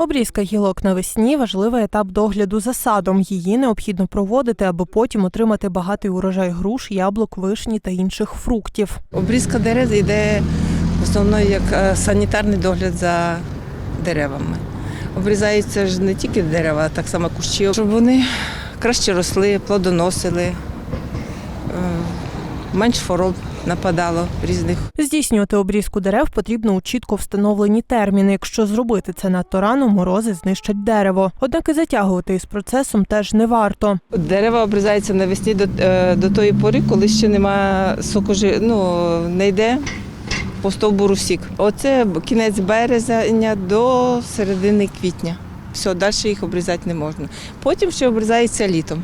Обрізка гілок навесні важливий етап догляду за садом. Її необхідно проводити, аби потім отримати багатий урожай груш, яблук, вишні та інших фруктів. Обрізка дерев йде в основному як е, санітарний догляд за деревами. Обрізаються ж не тільки дерева, а так само кущі, щоб вони краще росли, плодоносили, е, менш хвороб нападало різних. Здійснювати обрізку дерев потрібно у чітко встановлені терміни. Якщо зробити це надто рано, морози знищать дерево. Однак і затягувати із процесом теж не варто. Дерева обрізаються навесні до, е, до тої пори, коли ще немає сокожи, ну, не йде по стовбуру сік. Оце кінець березня до середини квітня. Все, далі їх обрізати не можна. Потім ще обрізається літом.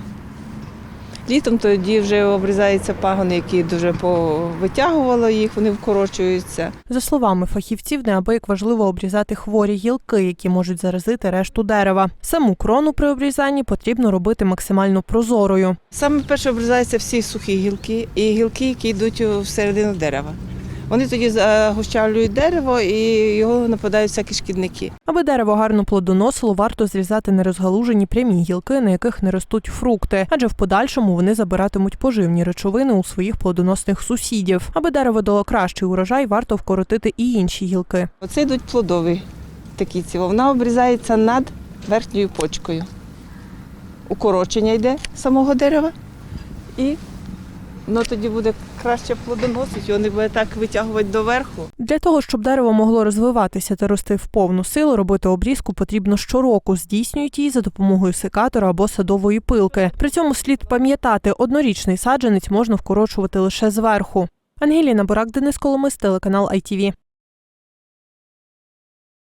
Літом тоді вже обрізаються пагони, які дуже повитягувало їх, вони вкорочуються. За словами фахівців, неабияк важливо обрізати хворі гілки, які можуть заразити решту дерева. Саму крону при обрізанні потрібно робити максимально прозорою. Саме перше обрізаються всі сухі гілки і гілки, які йдуть всередину дерева. Вони тоді загущавлюють дерево і його нападають всякі шкідники. Аби дерево гарно плодоносило, варто зрізати нерозгалужені прямі гілки, на яких не ростуть фрукти, адже в подальшому вони забиратимуть поживні речовини у своїх плодоносних сусідів. Аби дерево дало кращий урожай, варто вкоротити і інші гілки. Оце йдуть плодові такі ці. Вона обрізається над верхньою почкою. Укорочення йде самого дерева і воно тоді буде краще плодоносить, його не буде так витягувати доверху. Для того, щоб дерево могло розвиватися та рости в повну силу, робити обрізку потрібно щороку. Здійснюють її за допомогою секатора або садової пилки. При цьому слід пам'ятати, однорічний саджанець можна вкорочувати лише зверху. Ангеліна Бурак, Денис Коломис, телеканал ITV.